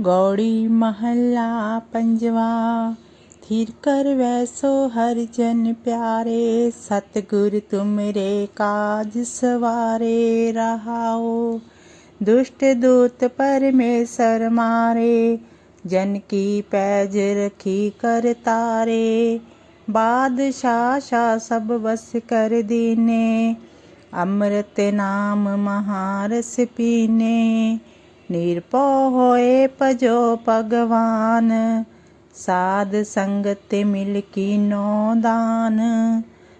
ਗੌੜੀ ਮਹੱਲਾ ਪੰਜਵਾ। ਥਿਰ ਕਰ ਵੈਸੋ ਹਰ ਜਨ ਪਿਆਰੇ, ਸਤਿਗੁਰ ਤੁਮਰੇ ਕਾਜ ਸਵਾਰੇ ਰਹਾਓ। ਦੁਸ਼ਟ ਦੂਤ ਪਰਮੇਸ਼ਰ ਮਾਰੇ, ਜਨ ਕੀ ਪੈਜ ਰਖੀ ਕਰ ਤਾਰੇ। ਬਾਦਸ਼ਾਹ ਸ਼ਾ ਸਭ ਵਸ ਕਰ ਦੀਨੇ, ਅੰਮ੍ਰਿਤ ਨਾਮ ਮਹਾਰਸ ਪੀਨੇ। ਨਿਰਭਉ ਹੋਏ ਭਜੋ ਭਗਵਾਨ, ਸਾਧ ਸੰਗਤ ਮਿਲ ਕੀਨੋ ਦਾਨ।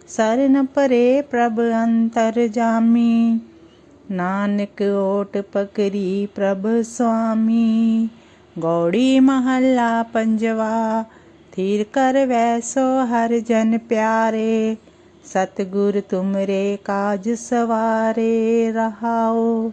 ਸਰਨ ਪਰੇ ਪ੍ਰਭ ਅੰਤਰ ਜਾਮੀ, ਨਾਨਕ ਓਟ ਪਕਰੀ ਪ੍ਰਭ ਸੁਆਮੀ। ਗੌੜੀ ਮਹੱਲਾ ਪੰਜਵਾ, ਥੀਰ ਕਰ ਵੈਸੋ ਹਰ ਜਨ ਪਿਆਰੇ, ਸਤਿਗੁਰ ਤੁਮਰੇ ਕਾਜ ਸਵਾਰੇ ਰਹਾਓ।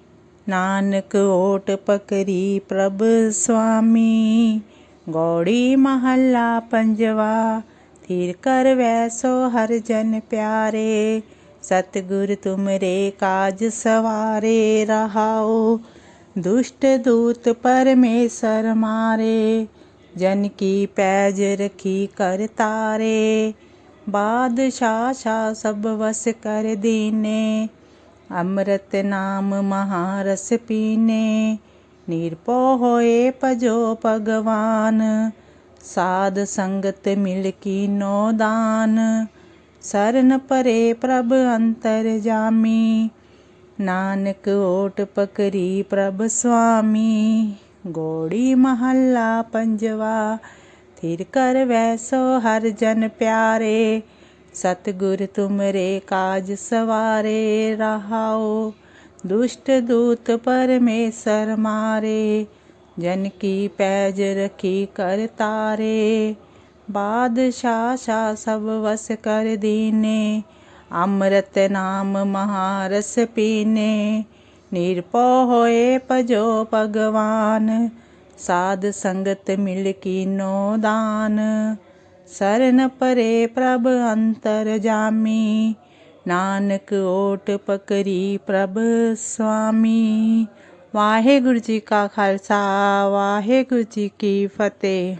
ਨਾਨਕ ਓਟ ਪਕਰੀ ਪ੍ਰਭ ਸੁਆਮੀ ਗੌੜੀ ਮਹੱਲਾ ਪੰਜਵਾ, ਥਿਰ ਕਰ ਵੈਸੋ ਹਰ ਜਨ ਪਿਆਰੇ। ਸਤਿਗੁਰ ਤੁਮਰੇ ਕਾਜ ਸਵਾਰੇ, ਰਹਾਓ। ਦੁਸ਼ਟ ਦੂਤ ਪਰਮੇਸ਼ਰ ਮਾਰੇ, ਜਨ ਕੀ ਪੈਜ ਰਖੀ ਕਰ ਤਾਰੇ। ਬਾਦਸ਼ਾਹ ਸ਼ਾ ਸਭ ਵਸ ਕਰ ਦੀਨੇ ਅੰਮ੍ਰਿਤ ਨਾਮ ਮਹਾਰਸ ਪੀਨੇ ਨਿਰਭਉ ਹੋਏ ਭਜੋ ਭਗਵਾਨ ਸਾਧ ਸੰਗਤ ਮਿਲ ਕੀਨੋ ਦਾਨ ਸਰਨ ਪਰੇ ਪ੍ਰਭ ਅੰਤਰ ਜਾਮੀ ਨਾਨਕ ਓਟ ਪਕਰੀ ਪ੍ਰਭ ਸੁਆਮੀ ਗੋੜੀ ਮਹੱਲਾ ਪੰਜਵਾ ਥਿਰ ਕਰ ਵੈਸੋ ਹਰ ਜਨ ਪਿਆਰੇ ਸਤਿਗੁਰ ਤੁਮਰੇ ਕਾਜ ਸਵਾਰੇ ਰਹਾਓ, ਦੁਸ਼ਟ ਦੂਤ ਪਰਮੇਸ਼ਰ ਮਾਰੇ, ਜਨ ਕੀ ਪੈਜ ਰਖੀ ਕਰ ਤਾਰੇ, ਬਾਦਸ਼ਾਹ ਸ਼ਾ ਸਭ ਵਸ ਕਰ ਦੀਨੇ, ਅੰਮ੍ਰਿਤ ਨਾਮ ਮਹਾਰਸ ਪੀਨੇ, ਨਿਰਭਉ ਹੋਏ ਭਜੋ ਭਗਵਾਨ, ਸਾਧ ਸੰਗਤ ਮਿਲ ਕੀਨੋ ਦਾਨ। ਸਰਨ ਪਰੇ ਪ੍ਰਭ ਅੰਤਰ ਜਾਮੀ ਨਾਨਕ ਓਟ ਪਕਰੀ ਪ੍ਰਭ ਸੁਆਮੀ ਵਾਹਿਗੁਰੂ ਜੀ ਕਾ ਖਾਲਸਾ ਵਾਹਿਗੁਰੂ ਜੀ ਕੀ ਫਤਿਹ